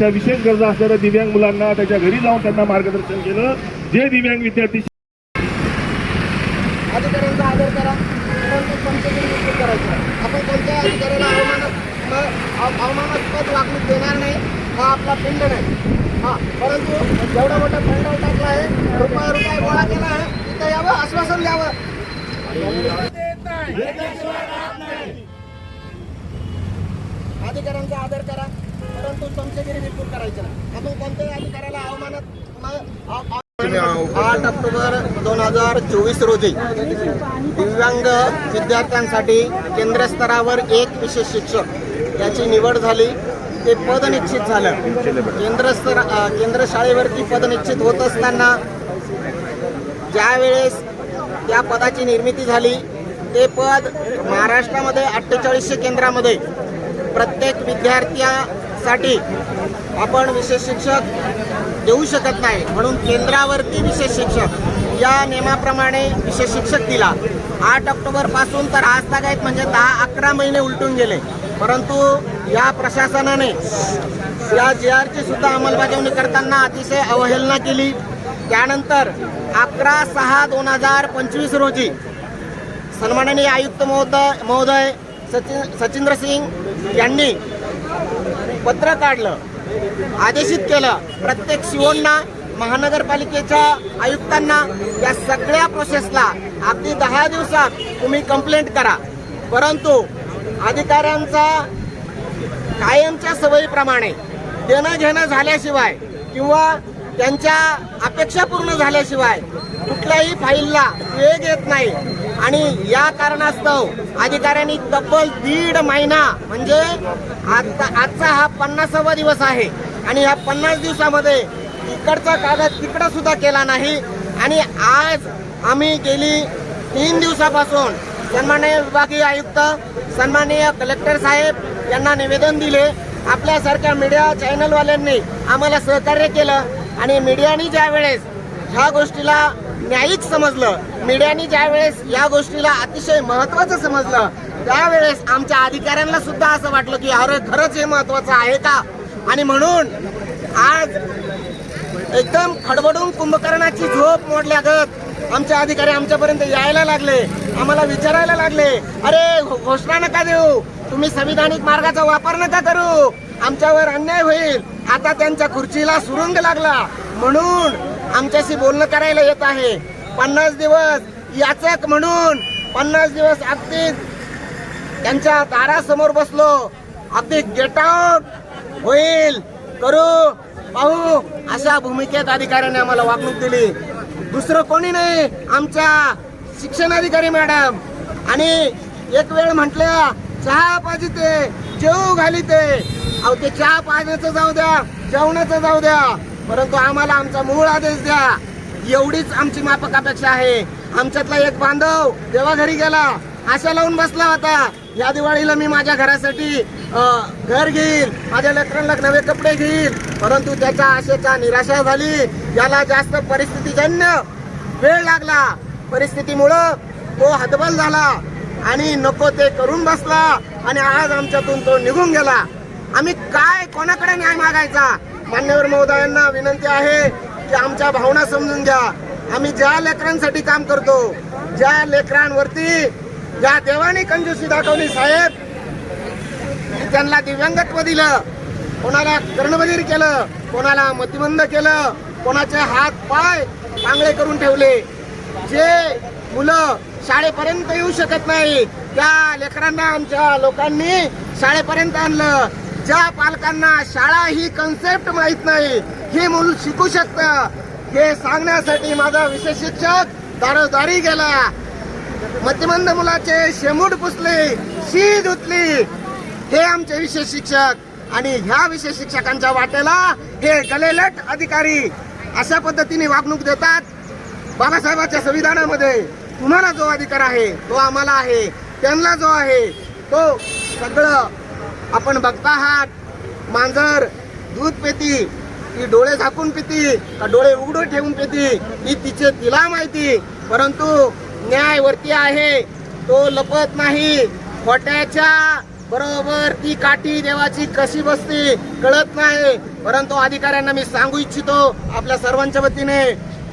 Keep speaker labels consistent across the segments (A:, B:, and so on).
A: अशा विशेष गरजा असलेल्या दिव्यांग मुलांना त्याच्या घरी जाऊन त्यांना मार्गदर्शन केलं. जे दिव्यांग विद्यार्थी
B: अधिकाऱ्यांचा आदर करा. परंतु करायचं आपण कोणत्या अधिकाऱ्याला अवमानात अव- अवमानास्पद वागणूक देणार नाही हा आपला पिंड नाही. हा परंतु जेवढा मोठा पंडाल टाकला आहे रुपया रुपया गोळा केला आहे तिथं यावं आश्वासन द्यावं. अधिकाऱ्यांचा आदर करा. परंतु चमचगिरी विपूर करायचं नाही. आपण कोणत्याही अधिकाऱ्याला अवमानात अव- अव- आठ ऑक्टोबर दोन हजार चोवीस रोजी दिव्यांग विद्यार्थ्यांसाठी केंद्र स्तरावर एक विशेष शिक्षक याची निवड झाली. ते पद निश्चित झालं. केंद्र स्तर केंद्र शाळेवरती पद निश्चित होत असताना ज्या वेळेस त्या पदाची निर्मिती झाली ते पद महाराष्ट्रामध्ये अठ्ठेचाळीसशे केंद्रामध्ये प्रत्येक साठी आपण विशेष शिक्षक देऊ शकत नाही. म्हणून केंद्रावरती विशेष शिक्षक या नियमाप्रमाणे विशेष शिक्षक दिला. आठ ऑक्टोबरपासून तर आज तागायत म्हणजे दहा अकरा महिने उलटून गेले. परंतु या प्रशासनाने या जे आरची सुद्धा अंमलबजावणी करताना अतिशय अवहेलना केली. त्यानंतर अकरा सहा दोन हजार पंचवीस रोजी सन्माननीय आयुक्त महोदय महोदय सचिन सचिंद्र सिंग यांनी पत्र काढलं आदेशित केलं. प्रत्येक शिवोंना महानगरपालिकेच्या आयुक्तांना या सगळ्या प्रोसेसला अगदी दहा दिवसात तुम्ही कंप्लेंट करा. परंतु अधिकाऱ्यांचा कायमच्या सवयीप्रमाणे देणं घेणं झाल्याशिवाय किंवा त्यांच्या अपेक्षा पूर्ण झाल्याशिवाय कुठल्याही फाईलला वेग येत नाही. आणि या कारणास्तव अधिकाऱ्यांनी तब्बल दीड महिना म्हणजे आता आजचा हा पन्नासावा दिवस आहे. आणि या पन्नास दिवसामध्ये इकडचा कागद तिकडं सुद्धा केला नाही. आणि आज आम्ही गेली तीन दिवसापासून सन्माननीय विभागीय आयुक्त सन्माननीय कलेक्टर साहेब यांना निवेदन दिले. आपल्यासारख्या मीडिया चॅनलवाल्यांनी आम्हाला सहकार्य केलं. आणि मीडियाने ज्या वेळेस ह्या गोष्टीला न्यायिक समजलं मीडियाने ज्या वेळेस या गोष्टीला अतिशय महत्वाचं समजलं त्यावेळेस आमच्या अधिकाऱ्यांना सुद्धा असं वाटलं की अरे खरंच हे महत्वाचं आहे का? आणि म्हणून आज एकदम खडबडून कुंभकर्णाची झोप मोडल्यागत आमचे अधिकारी आमच्यापर्यंत यायला लागले आम्हाला विचारायला लागले अरे घोषणा नका देऊ तुम्ही संविधानिक मार्गाचा वापर नका करू आमच्यावर अन्याय होईल. आता त्यांच्या खुर्चीला सुरुंग लागला. म्हणून आमच्याशी बोलणं करायला येत आहे. पन्नास दिवस याचक म्हणून पन्नास दिवस अगदी त्यांच्या दारासमोर बसलो. अगदी गेट आउट होईल. करू पाहू अशा भूमिकेत अधिकाऱ्याने आम्हाला वागणूक दिली. दुसरं कोणी नाही आमच्या शिक्षणाधिकारी मॅडम. आणि एक वेळ म्हटल्या चहा पाहिजे ते. जेव घाली ते. अहो ते चहा पाण्याचं जाऊ द्या जेवणाचं जाऊ द्या. परंतु आम्हाला आमचा मूळ आदेश द्या. एवढीच आमची माफक अपेक्षा आहे. आमच्यातला एक बांधव देवाघरी गेला. आशा लावून बसला होता. या दिवाळीला मी माझ्या घरासाठी घर घेईल माझ्या लेकरांना नवे कपडे घेईल परंतु त्याच्या आशेचा निराशा झाली. याला जास्त परिस्थितीजन्य वेळ लागला. परिस्थितीमुळं तो हतबल झाला. आणि नको ते करून बसला. आणि आज आमच्यातून तो निघून गेला. आम्ही काय कोणाकडे न्याय मागायचा? मान्यवर महोदयांना विनंती आहे की आमच्या भावना समजून घ्या. आम्ही ज्या लेकरांसाठी काम करतो ज्या लेकरांवरती ज्या देवाने कंजूसी दाखवली साहेब त्यांना दिव्यांगत्व दिलं. कोणाला कर्णबधीर केलं कोणाला मतिमंद केलं कोणाचे हात पाय चांगले करून ठेवले. जे मुलं शाळेपर्यंत येऊ शकत नाही. त्या लेकरांना आमच्या लोकांनी शाळेपर्यंत आणलं. ज्या पालकांना शाळा ही कन्सेप्ट माहीत नाही हे मूल शिकू शकतं. हे सांगण्यासाठी माझा विशेष शिक्षक दारोदारी गेला. मतिमंद मुलाचे शेमूड पुसले शी धुतली हे आमचे विशेष शिक्षक. आणि ह्या विशेष शिक्षकांच्या वाटेला हे गलेलट अधिकारी अशा पद्धतीने वागणूक देतात बाबासाहेबांच्या संविधानामध्ये. तुम्हाला जो अधिकार आहे तो आम्हाला आहे त्यांना जो आहे तो सगळं आपण बघता आहात. मांजर दूध पेती ती डोळे झाकून पिती का डोळे उघडून ठेवून पिती ही तिचे तिला माहिती. परंतु न्याय वरती आहे तो लपत नाही. खोट्याच्या बरोबर ती काठी देवाची कशी बसते कळत नाही. परंतु अधिकाऱ्यांना मी सांगू इच्छितो आपल्या सर्वांच्या वतीने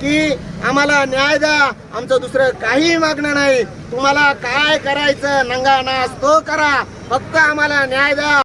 B: की आम्हाला न्याय द्या. आमचं दुसरं काही मागणं नाही. तुम्हाला काय करायचं नंगा नाच तो करा. फक्त आम्हाला न्याय द्या.